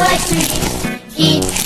I like to. Eat.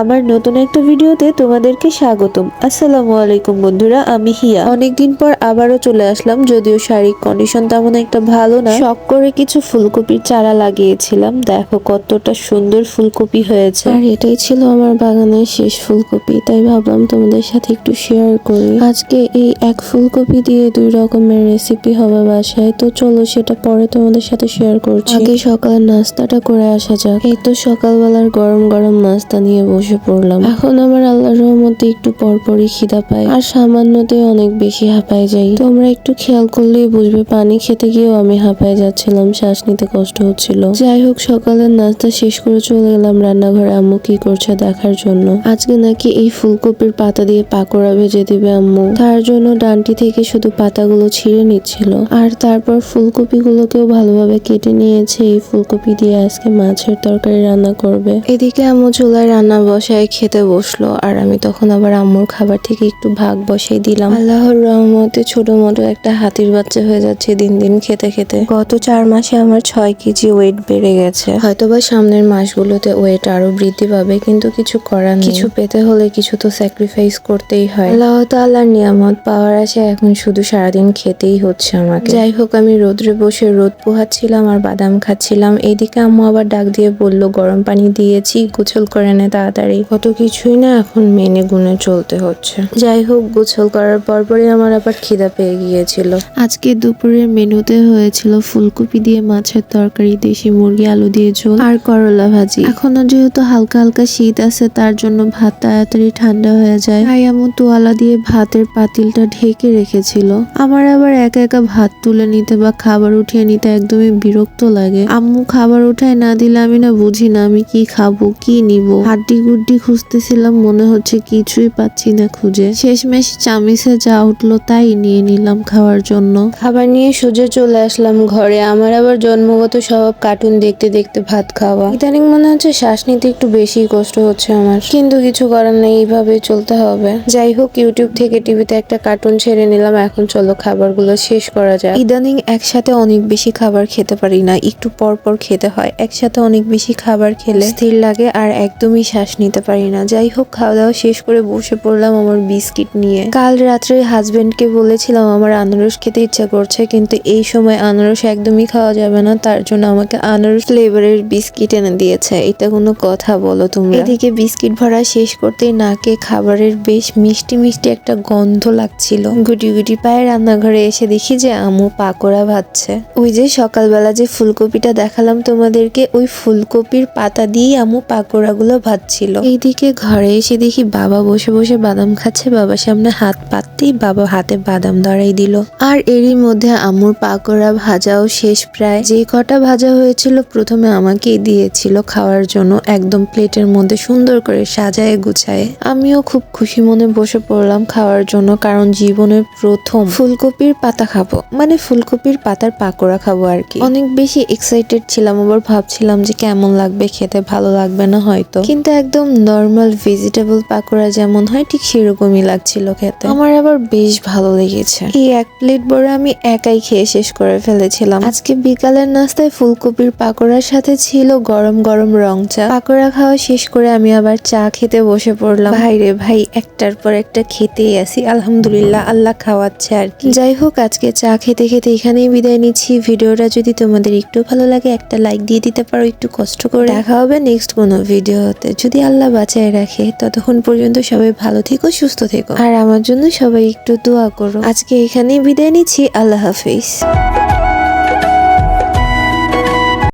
আমার নতুন একটা ভিডিওতে তোমাদেরকে স্বাগতম। আসসালামু আলাইকুম বন্ধুরা আমি হিয়া। অনেকদিন পর আবারও চলে আসলাম যদিও শারীরিক কন্ডিশন তেমন একটা ভালো না। শখ করে কিছু ফুলকপির চারা লাগিয়েছিলাম দেখো কতটা সুন্দর ফুলকপি হয়েছে। আর এটাই ছিল আমার বাগানের শেষ ফুলকপি তাই ভাবলাম তোমাদের সাথে একটু শেয়ার করি। আজকে এই এক ফুলকপি দিয়ে দুই রকমের রেসিপি হবে বাসায় তো চলো সেটা পরে তোমাদের সাথে শেয়ার করছি। আগে সকালের নাস্তাটা করে আসা যাক। এই তো সকালবেলার গরম গরম নাস্তা নিয়ে বসে পড়লাম। এখন আমার আল্লাহর রহমতে একটু পরপরই খিদা পায়, আর সামান্যতে অনেক বেশি হাঁপায় যাই। তোমরা একটু খেয়াল করলেই বুঝবে, পানি খেতে গিয়েও আমি হাঁপায় যাচ্ছিলাম, শ্বাস নিতে কষ্ট হচ্ছিল। যাই হোক, সকালের নাস্তা শেষ করে চলে গেলাম রান্নাঘরে। আম্মু কি করছে দেখার জন্য? আজকে নাকি এই ফুলকপির পাতা দিয়ে পাকোড়া ভেজে দিবে আম্মু। তার জন্য ডান্টি থেকে শুধু পাতাগুলো ছিঁড়ে নিচ্ছিল। আর তারপর ফুলকপিগুলোকেও ভালোভাবে কেটে নিয়েছে। এই ফুলকপি দিয়ে আজকে মাছের তরকারি রান্না করবে। এদিকে আম্মু চুলায় রান্না বসায় খেতে বসল, আর আমি তখন আবার আম্মুর খাবার থেকে একটু ভাগ বসাই দিলাম। আল্লাহর রহমতে ছোট মোটো একটা হাতির বাচ্চা হয়ে যাচ্ছে দিন দিন খেতে খেতে। গত চার মাসে আমার ছয় কেজি ওয়েট বেড়ে গেছে। হয়তোবা সামনের মাসগুলোতে ওয়েট আরও বৃদ্ধি পাবে, কিন্তু কিছু করার কিছু পেতে হলে কিছু তো স্যাক্রিফাইস করতেই হয়। আল্লাহ তাআলার নিয়ামত পাওয়ার আছে এখন শুধু সারাদিন খেতেই হচ্ছে আমাকে। যাই হোক, আমি রোদ্রে বসে রোদ পোহাচ্ছিলাম আর বাদাম খাচ্ছিলাম। এইদিকে আম্মু আবার ডাক দিয়ে বলল, গরম পানি দিয়েছি গোসল করে নে তাড়াতাড়ি। কত কিছুই না এখন মেনে গুনে চলতে হচ্ছে। যাই হোক, গোসল করার পরপরই আমার আবার খিদা পেয়ে গিয়েছিল। আজকে দুপুরের মেনুতে হয়েছিল ফুলকপি দিয়ে মাছের তরকারি, দেশি মুরগি, আলু দিয়ে ঝোল আর করলা ভাজি। এখনও যেহেতু হালকা হালকা শীত আছে, তার জন্য ভাত তাড়াতাড়ি ঠান্ডা হয়ে যায়। তাই এমন তোয়ালা দিয়ে ভাতের পাতিলটা ঢেকে রেখেছিল। আমার আবার একা একা ভাত তুলে নিতে বা খাবার উঠিয়ে নিতে একদমই বিরক্ত লাগে। আম্মু খাবার উঠায় না দিলে আমি না বুঝি না আমি কি খাব, কি নিব। হাড্ডি গুড্ডি খুঁজতেছিলাম মনে হচ্ছে কিছুই পাচ্ছি না খুঁজে। শেষমেশ চামিচে যা উঠল তাই নিয়ে নিলাম খাওয়ার জন্য। খাবার নিয়ে সোজা চলে আসলাম ঘরে। আমার আবার জন্মগত স্বভাব কার্টুন দেখতে দেখতে ভাত খাওয়া। ইদানিং মনে হচ্ছে শ্বাস নিতে একটু বেশি কষ্ট হচ্ছে আমার। কিন্তু কিছু করার নেই এইভাবে চলতে হবে। যাই হোক ইউটিউব থেকে টিভিতে একটা কার্টুন ছেড়ে নিলাম। এখন চলো খাবারগুলো শেষ করা যায় ইদানিং একসাথে অনেক বেশি খাবার খেতে পারি না। একটু পর পর খেতে হয়। একসাথে অনেক বেশি খাবার খেলে স্থির লাগে আর একদমই শ্বাস নিতে পারি না। যাই হোক খাওয়া দাওয়া শেষ করে বসে পড়লাম আমার বিস্কিট নিয়ে। কাল রাত্রে হাজবেন্ডকে বলেছিলাম, আমার আনারস খেতে ইচ্ছা করছে, কিন্তু এই সময় আনারস একদমই খাওয়া যাবে না। তার জন্য আমাকে আনারস ফ্লেভারের বিস্কিট এনে দিয়েছে। এটা কোনো কথা বলো তোমরা। এদিকে বিস্কিট ভরা শেষ করতেই নাকে খাবারের বেশ মিষ্টি মিষ্টি একটা গন্ধ লাগছিল। গুটি গুটি পায়ে রান্নাঘরে এসে দেখি যে আমু পাকোড়া ভাজছে। ওই যে সকালবেলা যে ফুলকপিটা দেখালাম তোমাদেরকে, ওই ফুলকপির পাতা দিয়েই আমু পাকোড়াগুলো ভাজছিল। এইদিকে ঘরে এসে দেখি বাবা বসে বসে বাদাম খাচ্ছে। বাবার সামনে হাত পাততেই বাবা হাতে বাদাম ধরাই দিল। আর এরই মধ্যে আমুর পাকোড়া ভাজাও শেষ প্রায়। যে কটা ভাজা হয়েছিল প্রথমে আমাকেই দিয়েছিল খাওয়ার জন্য একদম প্লেটের মধ্যে সুন্দর করে সাজায় গুছায়। আমিও খুব খুশি মনে বসে পড়লাম খাওয়ার জন্য, কারণ জীবনের প্রথম ফুলকপির পাতা খাব। মানে ফুলকপির পাতার পাকোড়া খাব আর কি। অনেক বেশি এক্সাইটেড ছিলাম, আবার ভাবছিলাম যে কেমন লাগবে, খেতে ভালো লাগবে না হয়তো। কিন্তু একদম নর্মাল ভেজিটেবল পাকোড়া যেমন হয়, ঠিক সেরকমই লাগছিল খেতে। আমার আবার বেশ ভালো লেগেছে। এই এক প্লেট বড় আমি একাই খেয়ে শেষ করে ফেলেছিলাম। আজকে বিকালের নাস্তায় ফুলকপির পাকোড়ার সাথে ছিল গরম গরম রং চা। পাকোড়া খাওয়া শেষ করে আমি আবার চা খেতে বসে পড়লাম। ভাই রে ভাই, একটার পর একটা খেতেই আসি। আলহামদুলিল্লাহ, আল্লাহ খাওয়াচ্ছে আর কি। যাই হোক, আজকে চা খেতে খেতে এখানেই বিদায় নিচ্ছি। ভিডিওটা যদি তোমাদের একটু ভালো লাগে, একটা লাইক দিয়ে দিতে পারো, একটু কষ্ট করে। দেখা হবে নেক্সট কোনো ভিডিওতে যদি আল্লাহ বাঁচায় রাখে। ততক্ষণ পর্যন্ত সবাই ভালো থেকো, সুস্থ থেকো। আর আমার জন্য সবাই একটু দোয়া করো। আজকে এখানেই বিদায় নিচ্ছি। আল্লাহ হাফিজ।